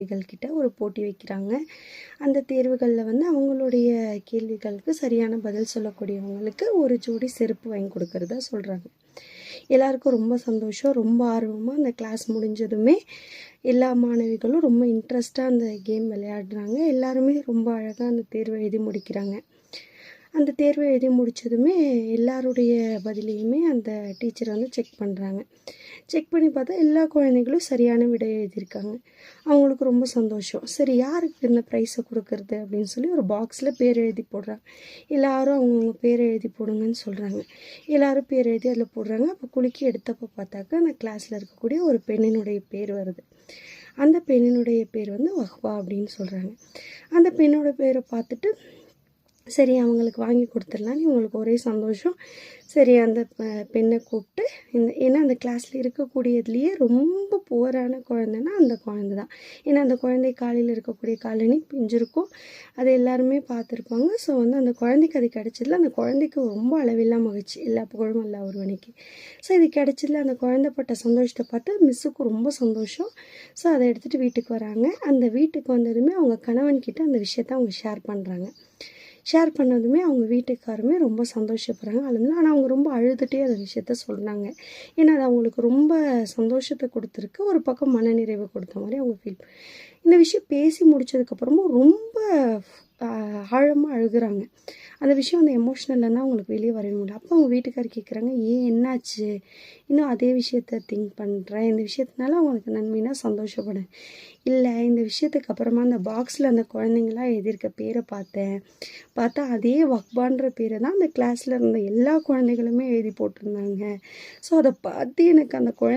கிட்ட ஒரு போட்டி வைக்கிறாங்க. அந்த தேர்வுகளில் வந்து அவங்களுடைய கேள்விகளுக்கு சரியான பதில் சொல்லக்கூடியவங்களுக்கு ஒரு ஜோடி செருப்பு வாங்கி கொடுக்கறதா சொல்கிறாங்க எல்லாருக்கும் ரொம்ப சந்தோஷம் ரொம்ப ஆர்வமாக அந்த கிளாஸ் முடிஞ்சதுமே எல்லா மாணவிகளும் ரொம்ப இன்ட்ரெஸ்ட்டாக அந்த கேம் விளையாடுறாங்க. எல்லாருமே ரொம்ப அழகாக அந்த தேர்வை எழுதி முடிக்கிறாங்க. அந்த தேர்வை எழுதி முடித்ததுமே எல்லாருடைய பதிலையுமே அந்த டீச்சர் வந்து செக் பண்ணுறாங்க செக் பண்ணி பார்த்தா எல்லா குழந்தைகளும் சரியான விடை எழுதியிருக்காங்க. அவங்களுக்கு ரொம்ப சந்தோஷம். சரி யாருக்கு இந்த ப்ரைஸை கொடுக்கறது அப்படின்னு சொல்லி ஒரு பாக்ஸில் பேர் எழுதி போடுறாங்க. எல்லாரும் அவங்கவுங்க பேர் எழுதி போடுங்கன்னு சொல்கிறாங்க எல்லோரும் பேர் எழுதி அதில் போடுறாங்க. அப்போ குலுக்கி எடுத்தப்போ பார்த்தாக்கா அந்த கிளாஸில் இருக்கக்கூடிய ஒரு பெண்ணினுடைய பேர் வருது. அந்த பெண்ணினுடைய பேர் வந்து வஹ்வா அப்படின்னு சொல்கிறாங்க அந்த பெண்ணோட பேரை பார்த்துட்டு சரி அவங்களுக்கு வாங்கி கொடுத்துடலான்னு இவங்களுக்கு ஒரே சந்தோஷம். சரி அந்த பெண்ணை கூப்பிட்டு இந்த ஏன்னா அந்த கிளாஸில் இருக்கக்கூடியதுலேயே ரொம்ப புவரான குழந்தைன்னா அந்த குழந்தை தான் ஏன்னா அந்த குழந்தை காலையில் இருக்கக்கூடிய காலனி பிஞ்சிருக்கும். அதை எல்லாருமே பார்த்துருப்பாங்க. ஸோ வந்து அந்த குழந்தைக்கு அது கிடச்சதில் அந்த குழந்தைக்கு ரொம்ப அளவில்லா மகிழ்ச்சி. எல்லா புகழும் இல்லை ஒருவனைக்கு. ஸோ இது கிடச்சதில் அந்த குழந்தைப்பட்ட சந்தோஷத்தை பார்த்து மிஸ்ஸுக்கு ரொம்ப சந்தோஷம். ஸோ அதை எடுத்துகிட்டு வீட்டுக்கு வராங்க. அந்த வீட்டுக்கு வந்ததுமே அவங்க கணவன்கிட்ட அந்த விஷயத்த அவங்க ஷேர் பண்ணுறாங்க ஷேர் பண்ணதுமே அவங்க வீட்டுக்காருமே ரொம்ப சந்தோஷப்படுறாங்க. அழுது ஆனால் அவங்க ரொம்ப அழுதுகிட்டே அந்த விஷயத்த சொன்னாங்க. ஏன்னா அது அவங்களுக்கு ரொம்ப சந்தோஷத்தை கொடுத்துருக்கு. ஒரு பக்கம் மனநிறைவு கொடுத்த மாதிரி அவங்க ஃபீல் இந்த விஷயம் பேசி முடிச்சதுக்கப்புறமும் ரொம்ப ஆழமாக அழுகுறாங்க. அந்த விஷயம் அந்த எமோஷ்னல்லேருந்து அவங்களுக்கு வெளியே வரவே முடியல அப்போ அவங்க வீட்டுக்காரர் கேட்குறாங்க ஏன் என்னாச்சு? இன்னும் அதே விஷயத்த திங்க் பண்ணுறேன் இந்த விஷயத்தினால அவங்களுக்கு நன்மைனா சந்தோஷப்படேன் இல்லை இந்த விஷயத்துக்கு அப்புறமா அந்த பாக்ஸில் அந்த குழந்தைங்களாம் எழுதியிருக்க பேரை பார்த்தேன். பார்த்தா அதே வக்பான்ற பேரை தான் அந்த கிளாஸில் இருந்த எல்லா குழந்தைகளுமே எழுதி போட்டிருந்தாங்க. ஸோ அதை பார்த்து எனக்கு அந்த குழந்தை